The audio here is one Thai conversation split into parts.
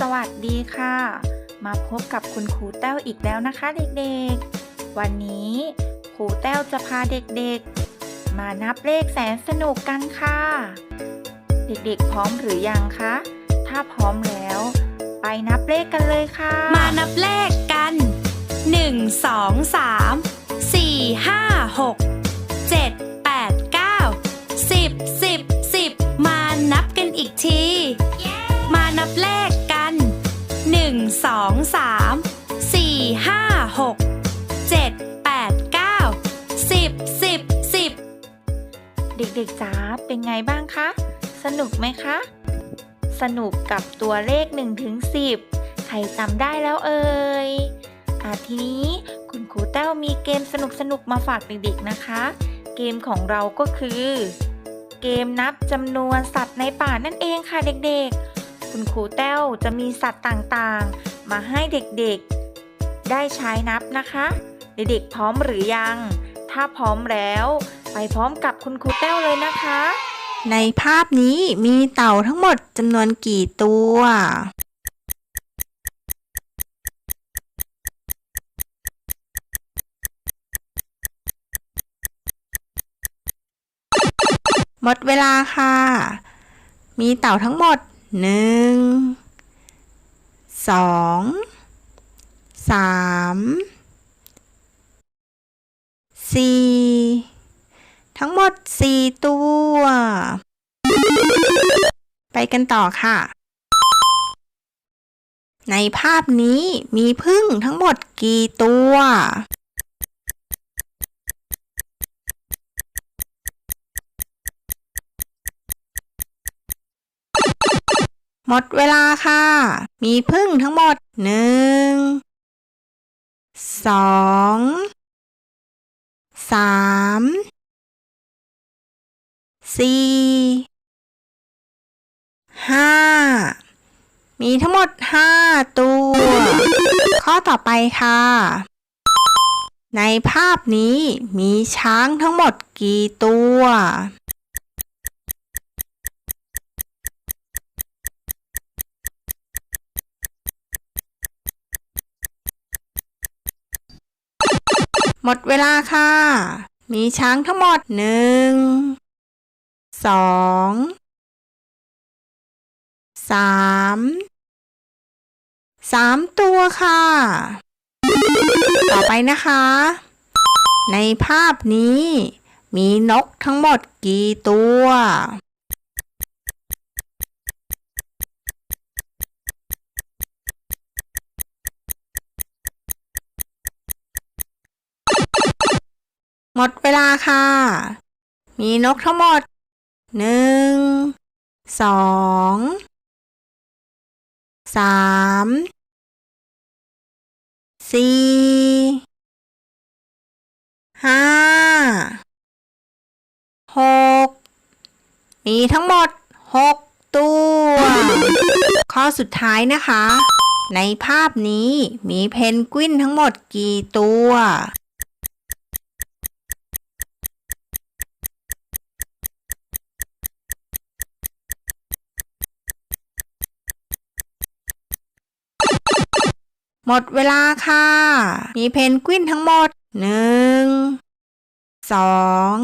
สวัสดีค่ะ มาพบกับคุณครูแต้วอีกแล้วนะคะเด็กๆ วันนี้ครูแต้วจะพาเด็กๆ มานับเลขแสนสนุกกันค่ะ เด็กๆพร้อมหรือยังคะ ถ้าพร้อมแล้ว ไปนับเลขกันเลยค่ะ มานับเลขกัน 1 2 3 4 5 6 7 1 2 3 4 5 6 7 8 9 10 10 10เด็กๆจ๋าเป็นไงบ้างคะ สนุกไหมคะ สนุกกับตัวเลข1ถึง10ใครจำได้แล้วเอ่ยอาทีนี้คุณครูแต้วมีเกมสนุกๆมาฝากเด็กๆนะคะ เกมของเราก็คือ เกมนับจำนวนสัตว์ในป่านั่นเองค่ะเด็กๆ คุณครูแต้วจะมีสัตว์ต่างๆ มาให้เด็กๆ ได้ใช้นับนะคะ เด็กๆพร้อมหรือยัง ถ้าพร้อมแล้ว ไปพร้อมกับคุณครูแต้วเลยนะคะ ในภาพนี้มีเต่าทั้งหมดจำนวนกี่ตัวหมดเวลาค่ะ มีเต่าทั้งหมด หนึ่งสองสามสี่ทั้งหมด4ตัว ไปกันต่อค่ะ ในภาพนี้มีพึ่งทั้งหมดกี่ตัว หมดเวลาค่ะ มีพึ่งทั้งหมดหนึ่งสองสามสี่ห้ามีทั้งหมดห้าตัว ข้อต่อไปค่ะ ในภาพนี้มีช้างทั้งหมดกี่ตัว หมดเวลาค่ะ มีช้างทั้งหมดหนึ่งสองสามสามตัวค่ะ ต่อไปนะคะ ในภาพนี้มีนกทั้งหมดกี่ตัว มดเวลาค่ะ มีนกทั้งหมดหนึ่งสองสามสี่ห้าหกมีทั้งหมดหกตัว ข้อสุดท้ายนะคะ ในภาพนี้มีเพนกวินทั้งหมดกี่ตัว หมดเวลาค่ะ มีเพนกวินทั้งหมดหนึ่งสอง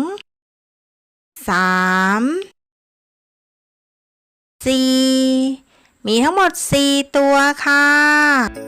สามสี่มีทั้งหมดสี่ตัวค่ะ